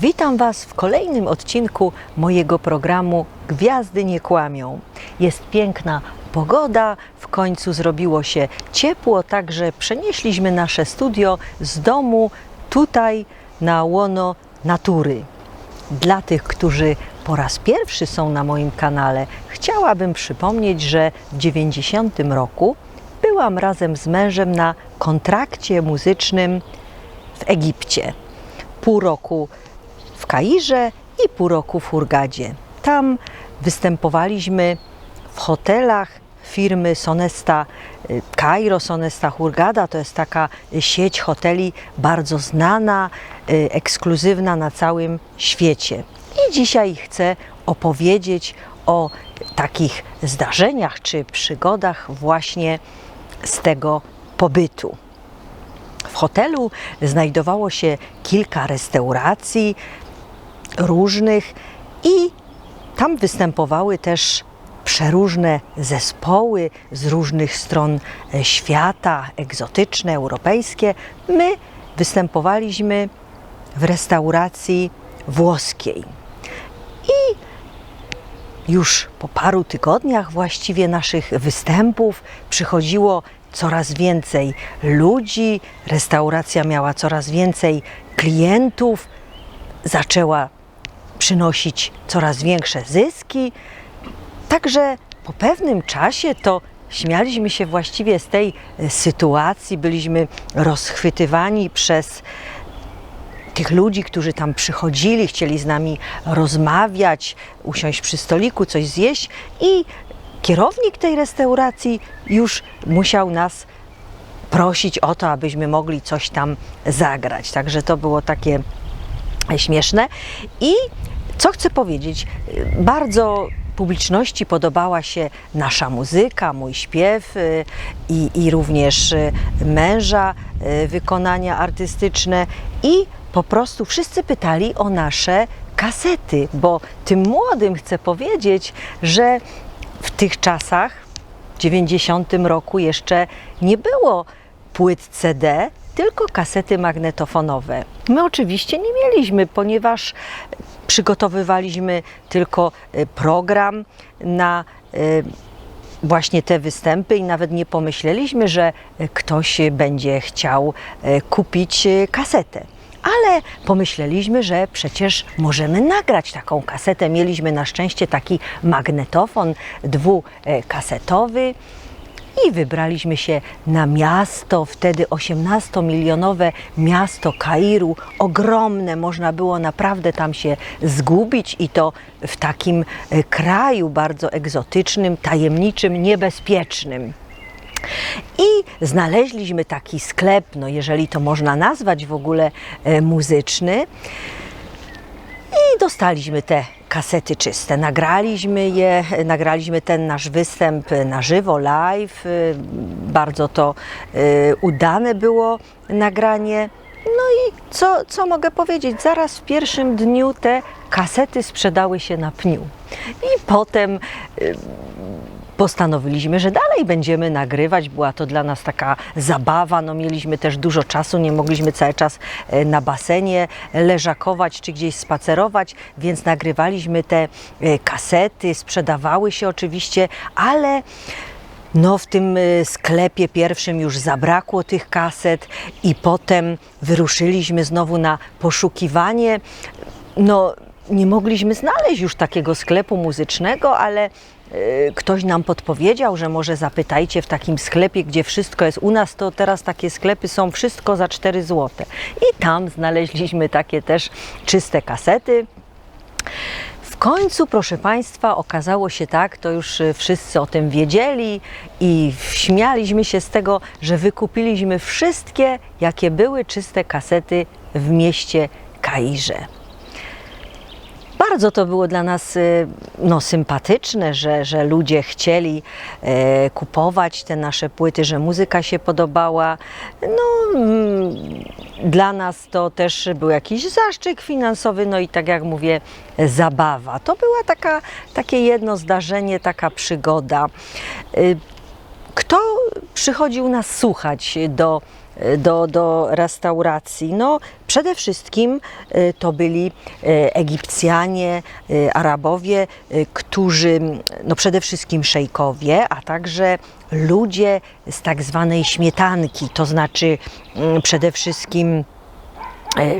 Witam Was w kolejnym odcinku mojego programu Gwiazdy nie kłamią. Jest piękna pogoda, w końcu zrobiło się ciepło, także przenieśliśmy nasze studio z domu tutaj na łono natury. Dla tych, którzy po raz pierwszy są na moim kanale, chciałabym przypomnieć, że w 90 roku byłam razem z mężem na kontrakcie muzycznym w Egipcie. Pół roku Kairze i pół roku w Hurgadzie. Tam występowaliśmy w hotelach firmy Sonesta y, Kairo, Sonesta Hurgada. To jest taka sieć hoteli bardzo znana, y, ekskluzywna na całym świecie. I dzisiaj chcę opowiedzieć o takich zdarzeniach czy przygodach właśnie z tego pobytu. W hotelu znajdowało się kilka restauracji różnych i tam występowały też przeróżne zespoły z różnych stron e, świata, egzotyczne, europejskie. My występowaliśmy w restauracji włoskiej. I już po paru tygodniach właściwie naszych występów przychodziło coraz więcej ludzi, restauracja miała coraz więcej klientów, zaczęła przynosić coraz większe zyski. Także po pewnym czasie to śmialiśmy się właściwie z tej e, sytuacji, byliśmy rozchwytywani przez tych ludzi, którzy tam przychodzili, chcieli z nami rozmawiać, usiąść przy stoliku, coś zjeść i kierownik tej restauracji już musiał nas prosić o to, abyśmy mogli coś tam zagrać. Także to było takie śmieszne. I co chcę powiedzieć? Bardzo publiczności podobała się nasza muzyka, mój śpiew y, i, i również y, męża y, wykonania artystyczne i po prostu wszyscy pytali o nasze kasety, bo tym młodym chcę powiedzieć, że w tych czasach, w 90 roku jeszcze nie było płyt CD, tylko kasety magnetofonowe. My oczywiście nie mieliśmy, ponieważ przygotowywaliśmy tylko e, program na e, właśnie te występy i nawet nie pomyśleliśmy, że e, ktoś będzie chciał kupić kasetę. Ale pomyśleliśmy, że przecież możemy nagrać taką kasetę. Mieliśmy na szczęście taki magnetofon dwukasetowy i wybraliśmy się na miasto, wtedy 18-milionowe miasto Kairu, ogromne, można było naprawdę tam się zgubić i to w takim e, kraju bardzo egzotycznym, tajemniczym, niebezpiecznym. I znaleźliśmy taki sklep, no jeżeli to można nazwać w ogóle e, muzyczny. I dostaliśmy te kasety czyste. Nagraliśmy je, nagraliśmy ten nasz występ na żywo, live. Y, Bardzo to y, udane było nagranie. No i co, co mogę powiedzieć? Zaraz w pierwszym dniu te kasety sprzedały się na pniu. I potem y, postanowiliśmy, że dalej będziemy nagrywać. Była to dla nas taka zabawa. No, mieliśmy też dużo czasu, nie mogliśmy cały czas e, na basenie leżakować czy gdzieś spacerować, więc nagrywaliśmy te e, kasety, sprzedawały się oczywiście, ale no, w tym e, sklepie pierwszym już zabrakło tych kaset i potem wyruszyliśmy znowu na poszukiwanie. No, nie mogliśmy znaleźć już takiego sklepu muzycznego, ale y, ktoś nam podpowiedział, że może zapytajcie w takim sklepie, gdzie wszystko jest u nas, to teraz takie sklepy są wszystko za 4 zł. I tam znaleźliśmy takie też czyste kasety. W końcu, proszę Państwa, okazało się tak, to już y, wszyscy o tym wiedzieli i śmialiśmy się z tego, że wykupiliśmy wszystkie, jakie były czyste kasety w mieście Kairze. Bardzo to było dla nas y, no, sympatyczne, że, że ludzie chcieli e, kupować te nasze płyty, że muzyka się podobała. No, mm, dla nas to też był jakiś zaszczyt finansowy, no i tak jak mówię, zabawa. To była taka, takie jedno zdarzenie, taka przygoda. Y, kto przychodził nas słuchać do do, do restauracji? No, przede wszystkim e, to byli e, Egipcjanie, Arabowie, którzy, no przede wszystkim szejkowie, a także ludzie z tak zwanej śmietanki, to znaczy mm, przede wszystkim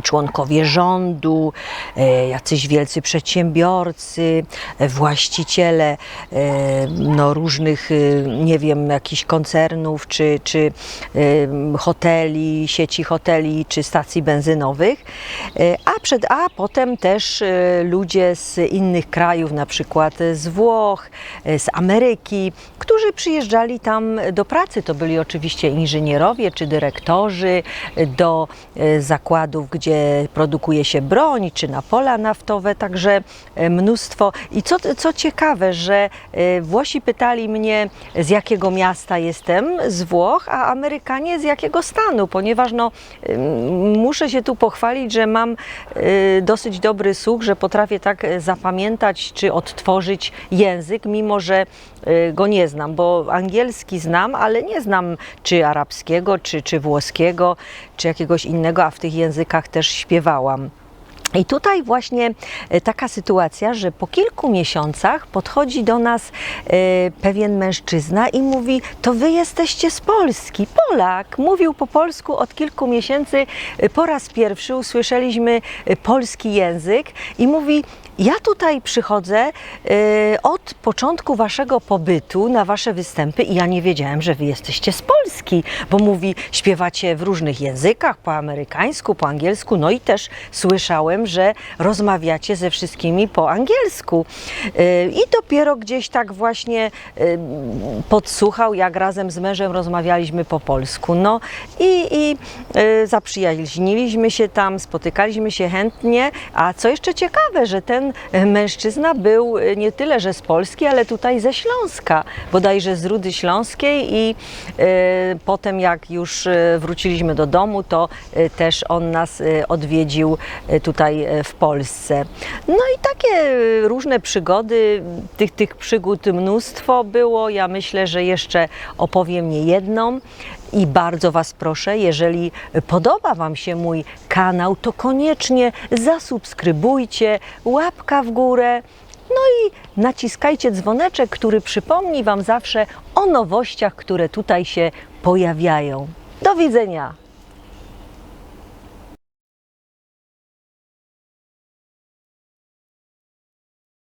członkowie rządu, e, jacyś wielcy przedsiębiorcy, e, właściciele e, no, różnych, e, nie wiem, jakichś koncernów, czy, czy e, hoteli, sieci hoteli, czy stacji benzynowych, E, a, przed, a potem też e, ludzie z innych krajów, na przykład z Włoch, e, z Ameryki, którzy przyjeżdżali tam do pracy. To byli oczywiście inżynierowie czy dyrektorzy e, do e, zakładów, gdzie produkuje się broń, czy na pola naftowe, także e, mnóstwo. I co, co ciekawe, że e, Włosi pytali mnie, z jakiego miasta jestem, z Włoch, a Amerykanie z jakiego stanu, ponieważ no, muszę się tu pochwalić, że mam y, dosyć dobry słuch, że potrafię tak e, zapamiętać czy odtworzyć język, mimo że go nie znam, bo angielski znam, ale nie znam czy arabskiego, czy, czy włoskiego, czy jakiegoś innego, a w tych językach też śpiewałam. I tutaj właśnie e, taka sytuacja, że po kilku miesiącach podchodzi do nas e, pewien mężczyzna i mówi: To wy jesteście z Polski. Polak. Mówił po polsku od kilku miesięcy. E, Po raz pierwszy usłyszeliśmy polski język i mówi: ja tutaj przychodzę e, od początku waszego pobytu na wasze występy i ja nie wiedziałem, że wy jesteście z Polski, bo mówi, śpiewacie w różnych językach, po amerykańsku, po angielsku, no i też słyszałem, że rozmawiacie ze wszystkimi po angielsku. E, I dopiero gdzieś tak właśnie e, podsłuchał, jak razem z mężem rozmawialiśmy po polsku. No i, i zaprzyjaźniliśmy się tam, spotykaliśmy się chętnie, a co jeszcze ciekawe, że ten mężczyzna był e, nie tyle, że z Polski, ale tutaj ze Śląska, bodajże z Rudy Śląskiej i e, potem jak już e, wróciliśmy do domu, to e, też on nas e, odwiedził e, tutaj e, w Polsce. No i takie e, różne przygody, tych, tych przygód mnóstwo było. Ja myślę, że jeszcze opowiem nie jedną. I bardzo Was proszę, jeżeli podoba Wam się mój kanał, to koniecznie zasubskrybujcie, łapka w górę. No i naciskajcie dzwoneczek, który przypomni Wam zawsze o nowościach, które tutaj się pojawiają. Do widzenia!